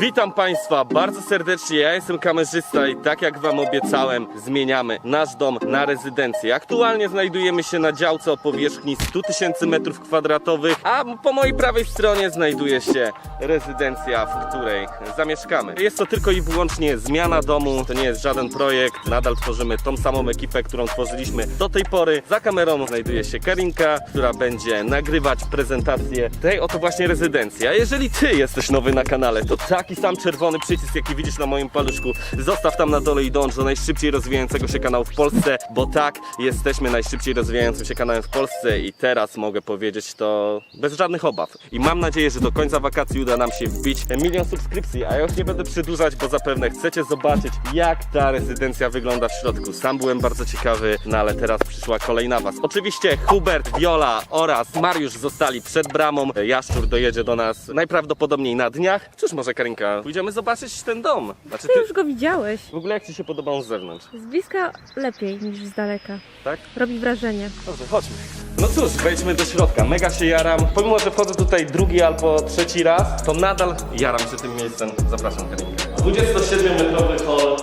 Witam Państwa bardzo serdecznie, ja jestem kamerzysta i tak jak Wam obiecałem, zmieniamy nasz dom na rezydencję. Aktualnie znajdujemy się na działce o powierzchni 100 tysięcy metrów kwadratowych, a po mojej prawej stronie znajduje się rezydencja, w której zamieszkamy. Jest to tylko i wyłącznie zmiana domu, to nie jest żaden projekt, nadal tworzymy tą samą ekipę, którą tworzyliśmy do tej pory. Za kamerą znajduje się Karinka, która będzie nagrywać prezentację tej oto właśnie rezydencji. A jeżeli Ty jesteś nowy na kanale, to taki sam czerwony przycisk, jaki widzisz na moim paluszku, zostaw tam na dole i dąż do najszybciej rozwijającego się kanału w Polsce, bo tak, jesteśmy najszybciej rozwijającym się kanałem w Polsce i teraz mogę powiedzieć to bez żadnych obaw. I mam nadzieję, że do końca wakacji uda nam się wbić milion subskrypcji, a ja już nie będę przedłużać, bo zapewne chcecie zobaczyć, jak ta rezydencja wygląda w środku. Sam byłem bardzo ciekawy, no ale teraz przyszła kolej na was. Oczywiście Hubert, Viola oraz Mariusz zostali przed bramą. Jaszczur dojedzie do nas najprawdopodobniej na dniach. Cóż, może Karinka, pójdziemy zobaczyć ten dom. Znaczy, Ty ty już go widziałeś. w ogóle jak ci się podoba on z zewnątrz, Z bliska lepiej niż z daleka. tak? Robi wrażenie. Dobrze, chodźmy. No cóż, wejdźmy do środka. Mega się jaram. Pomimo, że wchodzę tutaj drugi albo trzeci raz, to nadal jaram się tym miejscem. Zapraszam Karinkę. 27-metrowy hol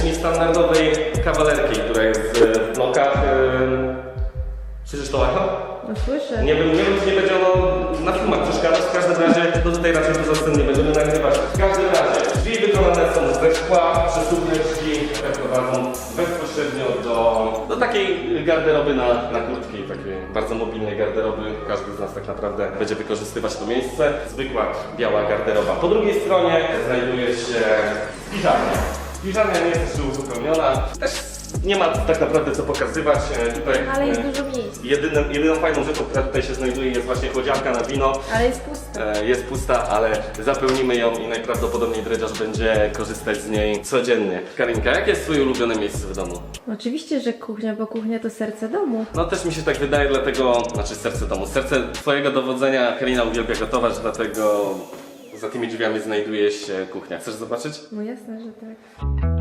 w niestandardowej kawalerki, która jest e, w blokach. e, Słyszysz to echo? No słyszę. Nie wiem, nie wiem, czy nie będzie ono na filmach przeszkadzać. W każdym razie, no tutaj raczej dużo scen nie będziemy wykonane są ze szkła, przesłówne drzwi, które prowadzą bezpośrednio do, do takiej garderoby na, na kurtki, takiej bardzo mobilnej garderoby. Każdy z nas tak naprawdę będzie wykorzystywać to miejsce. Zwykła biała garderoba. Po drugiej stronie znajduje się spiżarnia. Spiżarnia nie jest jeszcze uzupełniona. Też nie ma tak naprawdę co pokazywać. E, Tutaj, Ale jest e, dużo miejsc. Jedyną, jedyną fajną rzeczą, która tutaj się znajduje jest właśnie chłodzianka na wino. Ale jest pusto. E, Jest pusta, ale zapełnimy ją i najprawdopodobniej dredziarz będzie korzystać z niej codziennie. Karinka, jakie jest twoje ulubione miejsce w domu? Oczywiście, że kuchnia, bo kuchnia to serce domu. No też mi się tak wydaje, dlatego, znaczy serce domu, serce twojego dowodzenia. Karina uwielbia gotować, dlatego za tymi drzwiami znajduje się kuchnia. Chcesz zobaczyć? No jasne, że tak.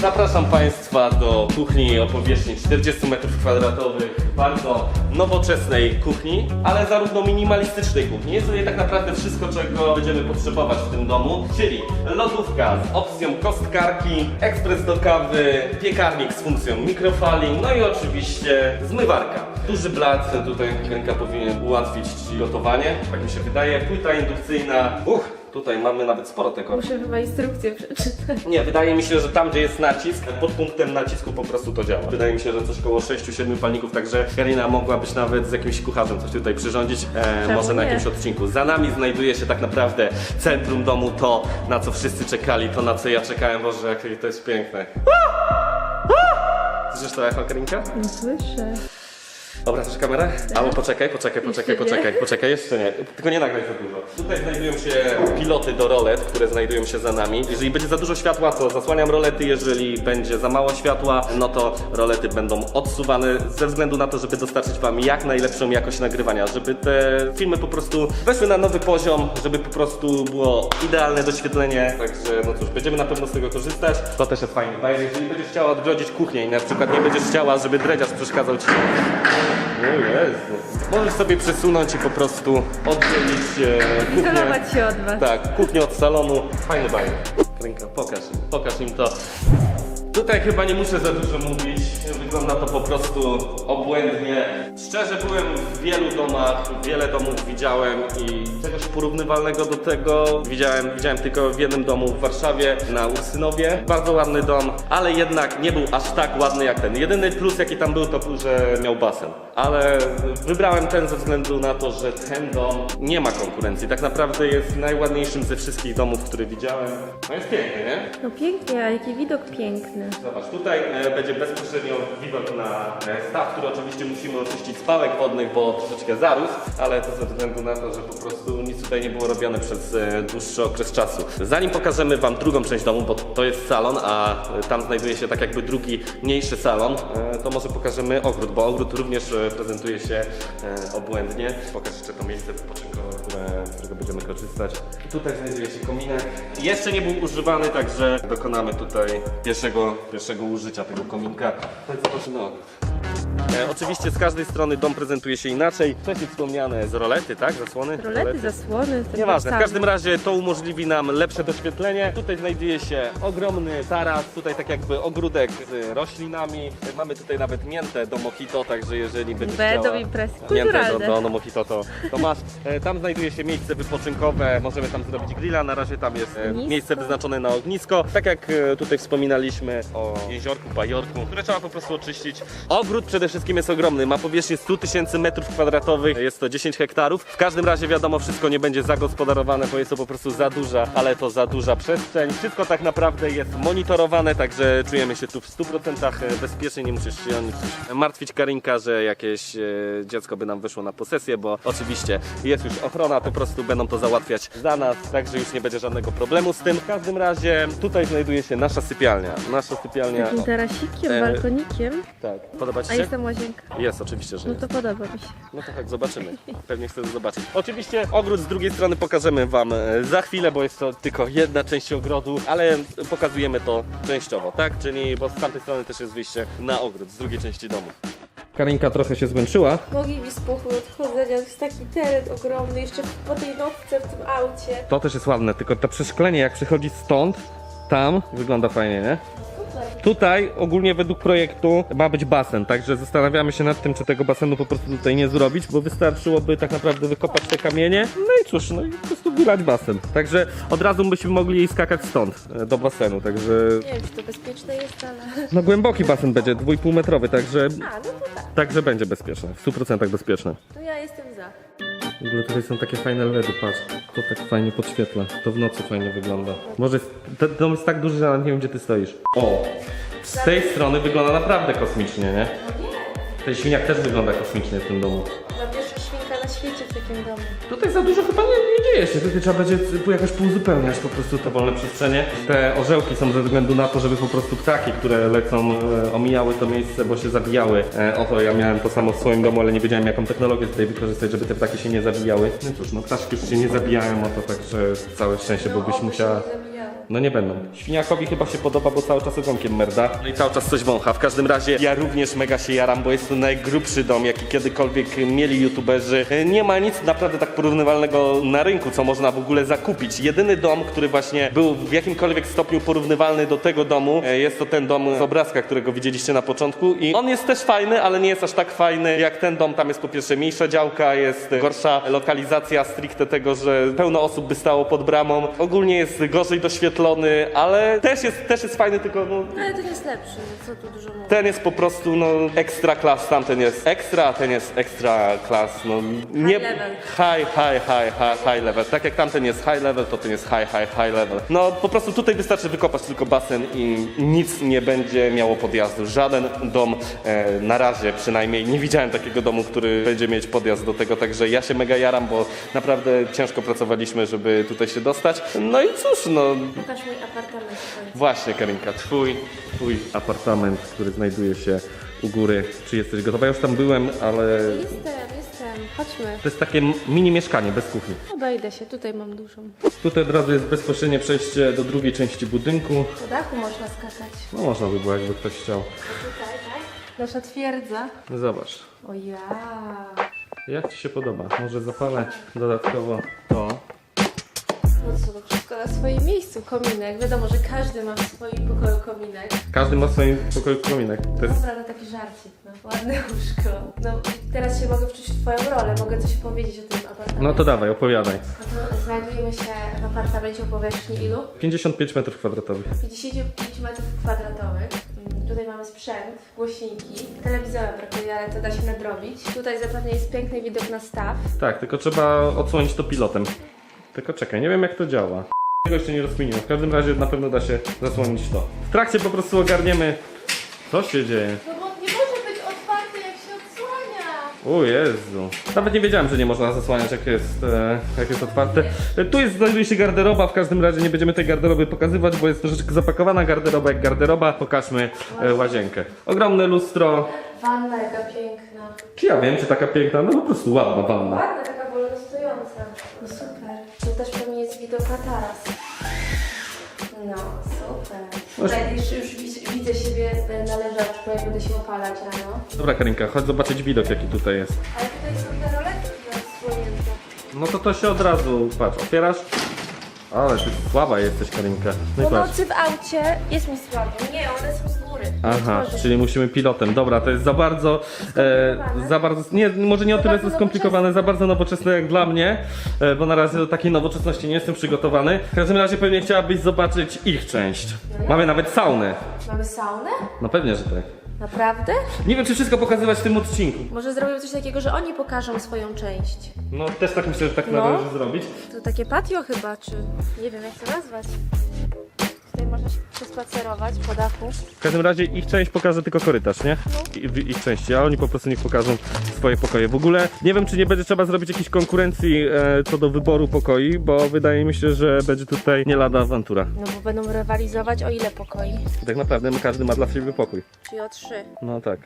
Zapraszam Państwa do kuchni o powierzchni 40 m2, bardzo nowoczesnej kuchni, ale zarówno minimalistycznej kuchni. Jest tutaj tak naprawdę wszystko, czego będziemy potrzebować w tym domu, czyli lodówka z opcją kostkarki, ekspres do kawy, piekarnik z funkcją mikrofali, no i oczywiście zmywarka. Duży blat, tutaj Karinka powinien ułatwić Ci gotowanie, tak mi się wydaje. Płyta indukcyjna, uch, tutaj mamy nawet sporo tego. Muszę chyba instrukcję przeczytać. Nie, wydaje mi się, że tam, gdzie jest nacisk, pod punktem nacisku po prostu to działa. Wydaje mi się, że coś koło 6-7 palników, także Karina mogłabyś nawet z jakimś kucharzem coś tutaj przyrządzić, e, może na nie? jakimś odcinku. Za nami znajduje się tak naprawdę centrum domu, to na co wszyscy czekali, to na co ja czekałem, Boże, jakie to jest piękne. Słyszysz to echo, Karinka? No słyszę. Obracasz kamerę? Albo poczekaj, poczekaj, poczekaj, Jeszcze nie? poczekaj, poczekaj, jeszcze nie. Tylko nie nagraj za dużo. Tutaj znajdują się piloty do rolet, które znajdują się za nami. Jeżeli będzie za dużo światła, to zasłaniam rolety. Jeżeli będzie za mało światła, no to rolety będą odsuwane ze względu na to, żeby dostarczyć Wam jak najlepszą jakość nagrywania, żeby te filmy po prostu weszły na nowy poziom, żeby po prostu było idealne doświetlenie. Także no cóż, będziemy na pewno z tego korzystać. To też jest fajny bajer. Jeżeli będziesz chciała odgrodzić kuchnię i na przykład nie będziesz chciała, żeby dredziarz przeszkadzał Ci Jezu. Możesz sobie przesunąć i po prostu oddzielić e, kuchnię. Izolować się od was. Tak, kuchnię od salonu. Fajny bajer. Ręka, pokaż im, pokaż im to. Tutaj chyba nie muszę za dużo mówić. Wygląda to po prostu obłędnie. Szczerze byłem w wielu domach, wiele domów widziałem i czegoś porównywalnego do tego widziałem, widziałem tylko w jednym domu w Warszawie na Ursynowie. Bardzo ładny dom, ale jednak nie był aż tak ładny jak ten. Jedyny plus jaki tam był to, był, że miał basen. Ale wybrałem ten ze względu na to, że ten dom nie ma konkurencji. Tak naprawdę jest najładniejszym ze wszystkich domów, które widziałem. No jest piękny, nie? No pięknie, a jaki widok piękny. Zobacz, tutaj e, będzie bezpośrednio widok na e, staw, który oczywiście musimy oczyścić z pałek wodnych, bo troszeczkę zarósł, ale to ze względu na to, że po prostu nic tutaj nie było robione przez e, dłuższy okres czasu. Zanim pokażemy Wam drugą część domu, bo to jest salon, a tam znajduje się tak jakby drugi, mniejszy salon, to może pokażemy ogród, bo ogród również prezentuje się obłędnie. Pokaż jeszcze to miejsce wypoczynkowe, które, którego będziemy korzystać. Tutaj znajduje się kominek. Jeszcze nie był używany, także dokonamy tutaj pierwszego, pierwszego użycia tego kominka. Tak zobaczymy ogród. E, oczywiście z każdej strony dom prezentuje się inaczej. Wcześniej wspomniane z rolety, tak? Zasłony? Rolety, zasłony. Nieważne, w sam. każdym razie to umożliwi nam lepsze doświetlenie. Tutaj znajduje się ogromny taras, tutaj tak jakby ogródek z roślinami. Mamy tutaj nawet miętę do mojito, także jeżeli będziesz Będą chciała... imprezy Miętę do, kulturalne. do, do mojito to, to masz. E, Tam znajduje się miejsce wypoczynkowe, możemy tam zrobić grilla, na razie tam jest e, Ognisko. miejsce wyznaczone na ognisko. Tak jak e, tutaj wspominaliśmy o jeziorku, bajorku, które trzeba po prostu oczyścić. Ogród przede wszystkim jest ogromny, ma powierzchnię 100 tysięcy metrów kwadratowych, jest to 10 hektarów. W każdym razie wiadomo, wszystko nie będzie zagospodarowane, bo jest to po prostu za duża, ale to za duża przestrzeń. Wszystko tak naprawdę jest monitorowane, także czujemy się tu w 100% bezpiecznie, nie musisz się o nic martwić Karinka, że jakieś e, dziecko by nam wyszło na posesję, bo oczywiście jest już ochrona, po prostu będą to załatwiać za nas, także już nie będzie żadnego problemu z tym. W każdym razie tutaj znajduje się nasza sypialnia. Nasza sypialnia. Takim tarasikiem, E, balkonikiem. Tak. Podoba Ci się? Jest tam łazienka. Jest, oczywiście, że No jest. to podoba mi się. No to tak, zobaczymy. Pewnie chcę zobaczyć. Oczywiście ogród z drugiej strony pokażemy Wam e, za chwilę, bo jest to tylko jedna część ogrodu, ale pokazujemy to częściowo, tak? Czyli, bo z tamtej strony też jest wyjście na ogród, z drugiej części domu. Karinka trochę się zmęczyła. Nogi mi spuchły od chodzenia, to jest taki teren ogromny, jeszcze po tej nocce w tym aucie. To też jest ładne, tylko to przeszklenie jak przychodzi stąd, tam, wygląda fajnie, nie? Tutaj ogólnie według projektu ma być basen, także zastanawiamy się nad tym, czy tego basenu po prostu tutaj nie zrobić, bo wystarczyłoby tak naprawdę wykopać te kamienie, no i cóż, no i po prostu wylać basen. Także od razu byśmy mogli skakać stąd e, do basenu, także Nie wiem, czy to bezpieczne jest, ale... no głęboki basen będzie, 2,5 metrowy, także, A, no to tak. także będzie bezpieczne, w 100% bezpieczne. To ja jestem za. W ogóle tutaj są takie fajne LEDy, patrz. To tak fajnie podświetla. To w nocy fajnie wygląda. Może ten dom jest tak duży, że nawet nie wiem gdzie ty stoisz. O! Z tej strony wygląda naprawdę kosmicznie, nie? Ten świniak też wygląda kosmicznie w tym domu. Takim domu. Tutaj za dużo chyba nie, nie dzieje się. Tutaj trzeba będzie jakoś pouzupełniać po prostu te wolne przestrzenie. Te orzełki są ze względu na to, żeby po prostu ptaki, które lecą, e, omijały to miejsce, bo się zabijały. E, oto ja miałem to samo w swoim domu, ale nie wiedziałem jaką technologię tutaj wykorzystać, żeby te ptaki się nie zabijały. No cóż, no ptaszki już się nie zabijają, o to także całe szczęście, bo byś musiała... No nie będą. Świniakowi chyba się podoba, bo cały czas ogonkiem merda. No i cały czas coś wącha. W każdym razie ja również mega się jaram, bo jest to najgrubszy dom, jaki kiedykolwiek mieli youtuberzy. E, Nie ma nic naprawdę tak porównywalnego na rynku, co można w ogóle zakupić. Jedyny dom, który właśnie był w jakimkolwiek stopniu porównywalny do tego domu, e, jest to ten dom z obrazka, którego widzieliście na początku. I on jest też fajny, ale nie jest aż tak fajny jak ten dom. Tam jest po pierwsze mniejsza działka, jest gorsza lokalizacja stricte tego, że pełno osób by stało pod bramą. Ogólnie jest gorzej doświetlony, ale też jest, też jest fajny, tylko no, No ale ten jest lepszy, no co tu dużo mówić. ten jest po prostu no ekstra klas, tamten jest ekstra, a ten jest ekstra klas, no nie level. high, high, high, high, high level. Tak jak tamten jest high level, to ten jest high, high, high level. No po prostu tutaj wystarczy wykopać tylko basen i nic nie będzie miało podjazdu. Żaden dom e, na razie przynajmniej nie widziałem takiego domu, który będzie mieć podjazd do tego, także ja się mega jaram, bo naprawdę ciężko pracowaliśmy, żeby tutaj się dostać. No i cóż, no Pokaż mój apartament. Właśnie, Karinka, twój, twój apartament, który znajduje się u góry. Czy jesteś gotowa? Ja już tam byłem, ale Jestem, jestem. Chodźmy. to jest takie mini mieszkanie bez kuchni. Obejdę się, tutaj mam dużą. Tutaj od razu jest bezpośrednie przejście do drugiej części budynku. Po dachu można skakać. No można by było, jakby ktoś chciał. Tutaj, tak? Nasza twierdza. Zobacz, O ja. jak Ci się podoba? Może zapalać dodatkowo to. Na swoim miejscu. Kominek. Wiadomo, że każdy ma w swoim pokoju kominek. Każdy ma w swoim pokoju kominek. To jest... Dobra, no taki żarcik, no. Ładne łóżko. No, teraz się mogę wczuć w Twoją rolę. Mogę coś powiedzieć o tym apartamencie. No to dawaj, opowiadaj. No to znajdujemy się w apartamencie o powierzchni ilu? 55 metrów kwadratowych. 55 metrów kwadratowych. Mm, Tutaj mamy sprzęt, głośniki. Telewizora brakuje, ale to da się nadrobić. Tutaj zapewne jest piękny widok na staw. Tak, tylko trzeba odsłonić to pilotem. Tylko czekaj, nie wiem jak to działa. Tego jeszcze nie rozkminiłem. W każdym razie na pewno da się zasłonić to. W trakcie po prostu ogarniemy, co się dzieje. No bo nie może być otwarty, jak się odsłania. O Jezu. Nawet nie wiedziałem, że nie można zasłaniać, jak jest, e, jak jest otwarte. E, tu jest, znajduje się garderoba, w każdym razie nie będziemy tej garderoby pokazywać, bo jest troszeczkę zapakowana garderoba jak garderoba. Pokażmy e, łazienkę. Ogromne lustro. Wanna jaka piękna. Czy ja wiem, czy taka piękna? No po prostu ładna wanna. Ładna, taka wolno stojąca. No super. Tu też pewnie jest widok na taras. No, super. Tutaj już, już widzę- widzę siebie na leżaczku, jak będę się opalać rano. Dobra Karinka, chodź zobaczyć widok jaki tutaj jest. Ale tutaj są te odsłonięte. No to to się od razu, patrz, otwierasz. Ale ty słaba jesteś Karinka. No i Po patrz. nocy w aucie jest mi słabo. Nie, one są z. Aha, czyli musimy pilotem. Dobra, to jest za bardzo, e, za bardzo, nie, może nie o tyle bardzo jest skomplikowane, za bardzo nowoczesne jak dla mnie, e, bo na razie do takiej nowoczesności nie jestem przygotowany. W każdym razie pewnie chciałabyś zobaczyć ich część. Mamy nawet saunę. Mamy saunę? No pewnie, że tak. Naprawdę? Nie wiem, czy wszystko pokazywać w tym odcinku. Może zrobią coś takiego, że oni pokażą swoją część. No też tak myślę, że tak No. należy zrobić. To takie patio chyba, czy nie wiem jak to nazwać. Tutaj można się przespacerować po dachu. W każdym razie ich część pokaże tylko korytarz, nie? I, w ich części, a oni po prostu niech pokażą swoje pokoje. W ogóle nie wiem, czy nie będzie trzeba zrobić jakiejś konkurencji e, co do wyboru pokoi, bo wydaje mi się, że będzie tutaj nie lada awantura. No bo będą rywalizować o ile pokoi? Tak naprawdę każdy ma dla siebie pokój. Czyli o trzy. No tak.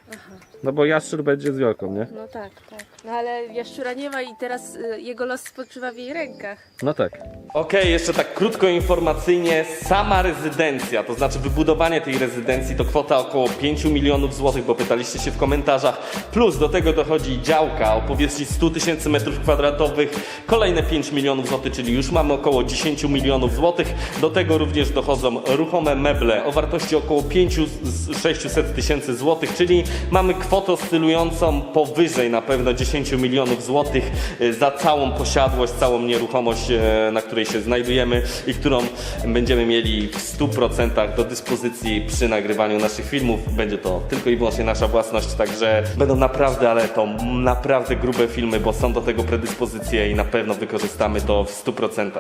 No bo Jaszczur będzie z Wiolką, nie? No tak, tak. No ale jaszczura nie ma i teraz y, jego los spoczywa w jej rękach. No tak. Okej, jeszcze tak krótko informacyjnie. Sama rezydencja, to znaczy wybudowanie tej rezydencji to kwota około 5 milionów złotych, bo pytaliście się w komentarzach. Plus do tego dochodzi działka o powierzchni 100 tysięcy metrów kwadratowych, kolejne 5 milionów złotych, czyli już mamy około 10 milionów złotych. Do tego również dochodzą ruchome meble o wartości około 5-600 tysięcy złotych, czyli mamy kwotę oscylującą powyżej na pewno 10 milionów złotych e, za całą posiadłość, całą nieruchomość, e, na której się znajdujemy i którą będziemy mieli w 100% do dyspozycji przy nagrywaniu naszych filmów. Będzie to tylko i wyłącznie nasza własność, także będą naprawdę, ale to naprawdę grube filmy, bo są do tego predyspozycje i na pewno wykorzystamy to w 100%.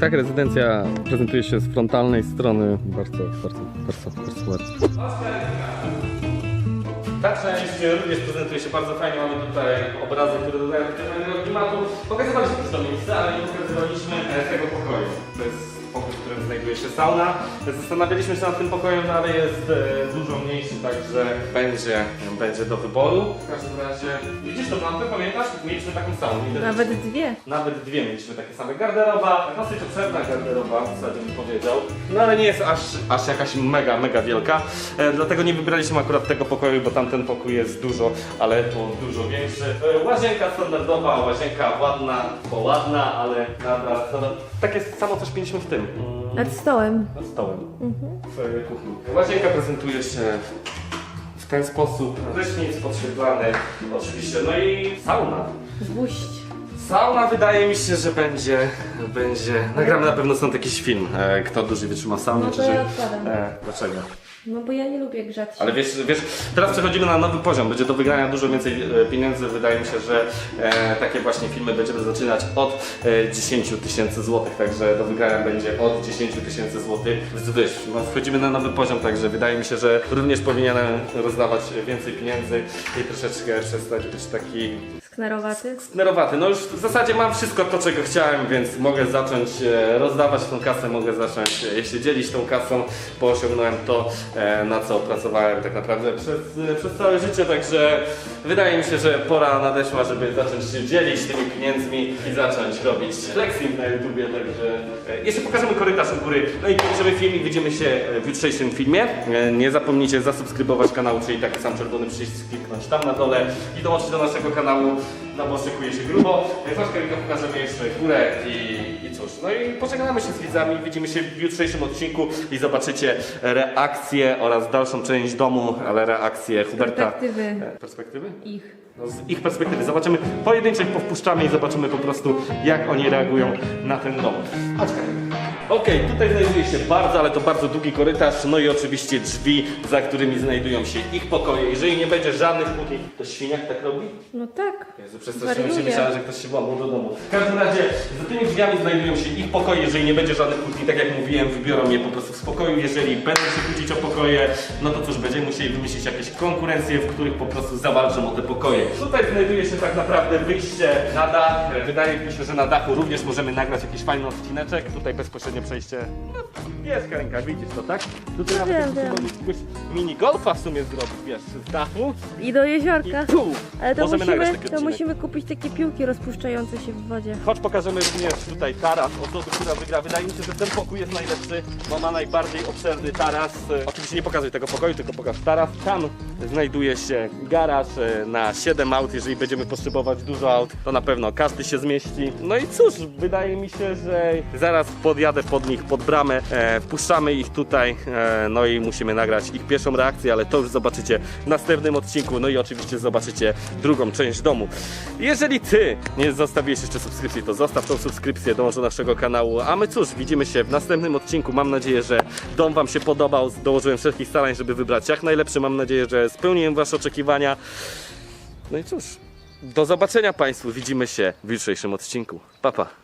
Tak rezydencja prezentuje się z frontalnej strony. Bardzo, bardzo, bardzo, bardzo ładnie. Ta część również prezentuje się bardzo fajnie. Mamy tutaj obrazy, które dodają tego klimatu. Pokazywaliśmy już to miejsce, ale nie pokazywaliśmy e, tego pokoju. To jest znajduje się sauna. Zastanawialiśmy się nad tym pokojem, no ale jest e, dużo mniejszy, także będzie, będzie do wyboru. W każdym razie, widzisz tą lampę, pamiętasz? Mieliśmy taką samą. Nawet dwie. Nawet dwie mieliśmy takie same. Garderoba, dosyć obszerna garderoba, w zasadzie bym powiedział. No ale nie jest aż, aż jakaś mega, mega wielka. E, dlatego nie wybraliśmy akurat tego pokoju, bo tamten pokój jest dużo, ale tu dużo większy. E, łazienka standardowa, łazienka ładna, bo ładna, ale nadal. nadal takie samo coś mieliśmy w tym. Nad stołem. Nad stołem. W e, kuchni. Łazienka prezentuje się w ten sposób. Prysznic podświetlany, oczywiście. No i sauna. Gwóźdź. Sauna wydaje mi się, że będzie, będzie, nagramy na pewno stąd jakiś film, e, kto dłużej wytrzyma saunie, No to czy że... ja odpadam. E, dlaczego? No bo ja nie lubię grzać się. Ale wiesz, wiesz, teraz przechodzimy na nowy poziom, będzie do wygrania dużo więcej e, pieniędzy, wydaje mi się, że e, takie właśnie filmy będziemy zaczynać od e, 10 tysięcy złotych, także do wygrania będzie od 10 tysięcy złotych. Więc Wiesz, no, wchodzimy na nowy poziom, także wydaje mi się, że również powinienem rozdawać więcej pieniędzy i troszeczkę przestać być taki Sknerowaty. Nerowaty. No już w zasadzie mam wszystko to, czego chciałem, więc mogę zacząć e, rozdawać tą kasę, mogę zacząć e, się dzielić tą kasą, bo osiągnąłem to, e, na co pracowałem tak naprawdę przez, e, przez całe życie, także wydaje mi się, że pora nadeszła, żeby zacząć się dzielić tymi pieniędzmi i zacząć robić flexing na YouTubie, także e, jeszcze pokażemy korytarz u góry, no i kończymy film i widzimy się e, w jutrzejszym filmie. E, Nie zapomnijcie zasubskrybować kanału, czyli taki sam czerwony przycisk kliknąć tam na dole i dołączyć do naszego kanału, no bo szykuje się grubo. Chodź Karinka, pokażemy jeszcze górę i, i cóż, no i pożegnamy się z widzami, widzimy się w jutrzejszym odcinku i zobaczycie reakcję oraz dalszą część domu, ale reakcję Huberta. Perspektywy Perspektywy? ich. No, z ich perspektywy. Zobaczymy, pojedynczych powpuszczamy i zobaczymy po prostu, jak oni reagują na ten dom. Chodź, Okej, tutaj znajduje się bardzo, ale to bardzo długi korytarz, no i oczywiście drzwi, za którymi znajdują się ich pokoje. Jeżeli nie będzie żadnych kłótni, to świniak tak robi? No tak. Jezu, przestraszyłem się, myślałem, że ktoś się włamał do domu. W każdym razie, za tymi drzwiami znajdują się ich pokoje, jeżeli nie będzie żadnych kłótni, tak jak mówiłem, wybiorą je po prostu w spokoju. Jeżeli będą się kłócić o pokoje, no to cóż, będziemy musieli wymyślić jakieś konkurencje, w których po prostu zawalczą o te pokoje. Tutaj znajduje się tak naprawdę wyjście na dach. Wydaje mi się, że na dachu również możemy nagrać jakiś fajny odcineczek. Tutaj bezpośrednio bezpośrednie przejście. No, jest Karinka, widzisz to, tak? Tutaj No nawet wiem, jakiegoś mini golfa w sumie zrobić, wiesz, z dachu I do i jeziorka. tu. Ale to Możemy nagrać musimy, taki to odcinek. musimy kupić takie piłki rozpuszczające się w wodzie. Chodź pokażemy również tutaj taras osoby, która wygra. Wydaje mi się, że ten pokój jest najlepszy, bo ma najbardziej obszerny taras. E, Oczywiście nie pokazuj tego pokoju, tylko pokaż taras. Tam znajduje się garaż e, na 7 aut. Jeżeli będziemy potrzebować dużo aut, to na pewno każdy się zmieści. No i cóż, wydaje mi się, że zaraz podjadę pod nich, pod bramę, e, wpuszczamy ich tutaj, e, no i musimy nagrać ich pierwszą reakcję, ale to już zobaczycie w następnym odcinku. No i oczywiście zobaczycie drugą część domu. Jeżeli ty nie zostawiłeś jeszcze subskrypcji, to zostaw tą subskrypcję, dołącz do naszego kanału. A my cóż, widzimy się w następnym odcinku. Mam nadzieję, że dom wam się podobał. Dołożyłem wszelkich starań, żeby wybrać jak najlepszy. Mam nadzieję, że spełniłem wasze oczekiwania. No i cóż, do zobaczenia Państwu. Widzimy się w jutrzejszym odcinku. Pa, pa.